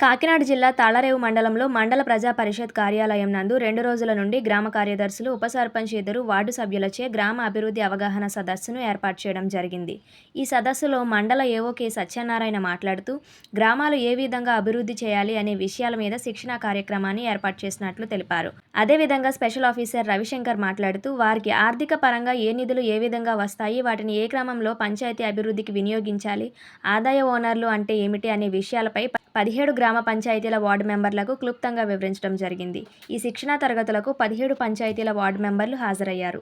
కాకినాడ జిల్లా తాళరేవు మండలంలో మండల ప్రజా పరిషత్ కార్యాలయం నందు రెండు రోజుల నుండి గ్రామ కార్యదర్శులు ఉప సర్పంచ్ ఇద్దరు వార్డు సభ్యులచే గ్రామ అభివృద్ధి అవగాహన సదస్సును ఏర్పాటు చేయడం జరిగింది. ఈ సదస్సులో మండల ఏవో కె సత్యనారాయణ మాట్లాడుతూ గ్రామాలు ఏ విధంగా అభివృద్ధి చేయాలి అనే విషయాల మీద శిక్షణా కార్యక్రమాన్ని ఏర్పాటు చేసినట్లు తెలిపారు. అదేవిధంగా స్పెషల్ ఆఫీసర్ రవిశంకర్ మాట్లాడుతూ వారికి ఆర్థిక పరంగా ఏ నిధులు ఏ విధంగా వస్తాయి వాటిని ఏ క్రమంలో పంచాయతీ అభివృద్ధికి వినియోగించాలి ఆదాయ ఓనర్లు అంటే ఏమిటి అనే విషయాలపై పదిహేడు గ్రామ పంచాయతీల వార్డు మెంబర్లకు క్లుప్తంగా వివరించడం జరిగింది. ఈ శిక్షణా తరగతులకు పదిహేడు పంచాయతీల వార్డు మెంబర్లు హాజరయ్యారు.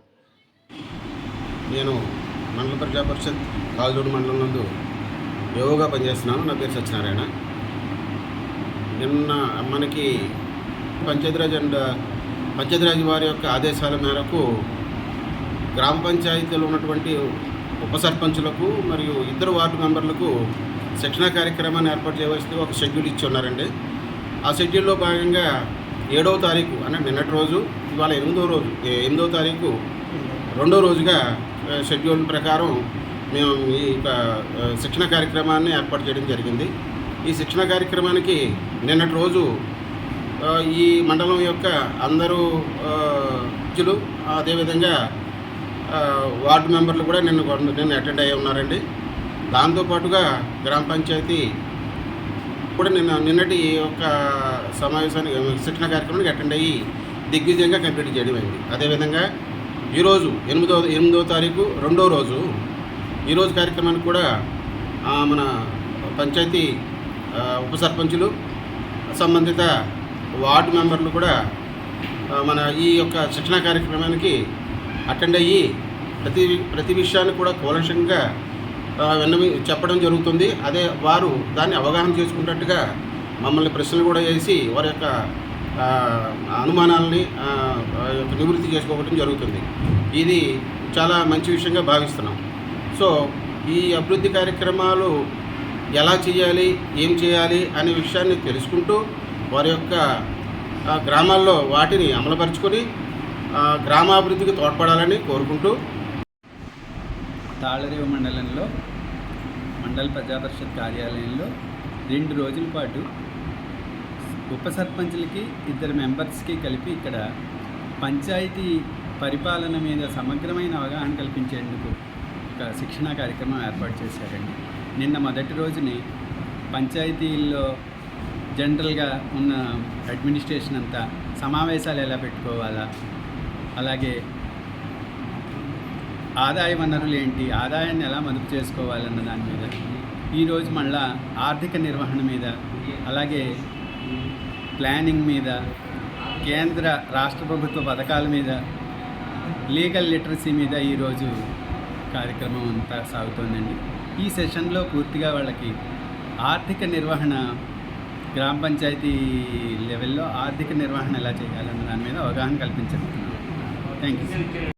నేను మండల ప్రజా పరిషత్ కాల్దూరు మండలం నందు యోగా పనిచేస్తున్నాను. నా పేరు సత్యనారాయణ. నిన్న మనకి పంచాయతీరాజ్ అండ్ పంచాయతీరాజ్ వారి యొక్క ఆదేశాల మేరకు గ్రామ పంచాయతీలో ఉన్నటువంటి ఉప సర్పంచులకు మరియు ఇద్దరు వార్డు మెంబర్లకు శిక్షణ కార్యక్రమాన్ని ఏర్పాటు చేయవలసింది ఒక షెడ్యూల్ ఇచ్చి ఉన్నారండి. ఆ షెడ్యూల్లో భాగంగా ఏడవ తారీఖు అంటే నిన్నటి రోజు ఇవాళ ఎనిమిదో రోజు ఎనిమిదో ఎనిమిదవ తారీఖు రెండో రోజుగా షెడ్యూల్ ప్రకారం మేము ఈ శిక్షణ కార్యక్రమాన్ని ఏర్పాటు చేయడం జరిగింది. ఈ శిక్షణ కార్యక్రమానికి నిన్నటి రోజు ఈ మండలం యొక్క అందరూ ఆ, అదేవిధంగా వార్డు మెంబర్లు కూడా నిన్న నిన్న అటెండ్ అయ్యి ఉన్నారండి. దాంతోపాటుగా గ్రామ పంచాయతీ కూడా నిన్న నిన్నటి ఈ యొక్క సమావేశానికి శిక్షణ కార్యక్రమానికి అటెండ్ అయ్యి దిగ్విజయంగా కంప్లీట్ చేయడం అయింది. అదేవిధంగా ఈరోజు ఎనిమిదో ఎనిమిదో తారీఖు రెండో రోజు ఈరోజు కార్యక్రమానికి కూడా మన పంచాయతీ ఉప సర్పంచులు సంబంధిత వార్డు మెంబర్లు కూడా మన ఈ యొక్క శిక్షణ కార్యక్రమానికి అటెండ్ అయ్యి ప్రతి ప్రతి విషయాన్ని కూడా కూలంకంగా విన్నవి చెప్పడం జరుగుతుంది. అదే వారు దాన్ని అవగాహన చేసుకున్నట్టుగా మమ్మల్ని ప్రశ్నలు కూడా వేసి వారి యొక్క అనుమానాలని యొక్క నివృత్తి చేసుకోవడం జరుగుతుంది. ఇది చాలా మంచి విషయంగా భావిస్తున్నాం. సో ఈ అభివృద్ధి కార్యక్రమాలు ఎలా చేయాలి ఏం చేయాలి అనే విషయాన్ని తెలుసుకుంటూ వారి యొక్క గ్రామాల్లో వాటిని అమలుపరుచుకొని గ్రామాభివృద్ధికి తోడ్పడాలని కోరుకుంటూ తాళరేవు మండలంలో మండల ప్రజా పరిషత్ కార్యాలయంలో రెండు రోజుల పాటు ఉప సర్పంచులకి ఇద్దరు మెంబర్స్కి కలిపి ఇక్కడ పంచాయతీ పరిపాలన మీద సమగ్రమైన అవగాహన కల్పించేందుకు ఒక శిక్షణా కార్యక్రమం ఏర్పాటు చేశారండి. నిన్న మొదటి రోజుని పంచాయతీల్లో జనరల్గా ఉన్న అడ్మినిస్ట్రేషన్ అంతా సమావేశాలు ఎలా పెట్టుకోవాలా అలాగే ఆదాయ వనరులు ఏంటి? ఆదాయాన్ని ఎలా మదుపు చేసుకోవాలన్న దాని మీద. ఈరోజు మళ్ళా ఆర్థిక నిర్వహణ మీద అలాగే ప్లానింగ్ మీద కేంద్ర రాష్ట్ర ప్రభుత్వ పథకాల మీద లీగల్ లిటరసీ మీద ఈరోజు కార్యక్రమం అంతా సాగుతోందండి. ఈ సెషన్లో పూర్తిగా వాళ్ళకి ఆర్థిక నిర్వహణ గ్రామ పంచాయతీ లెవెల్లో ఆర్థిక నిర్వహణ ఎలా చేయాలన్న దాని మీద అవగాహన కల్పించబోతున్నాం. Thank you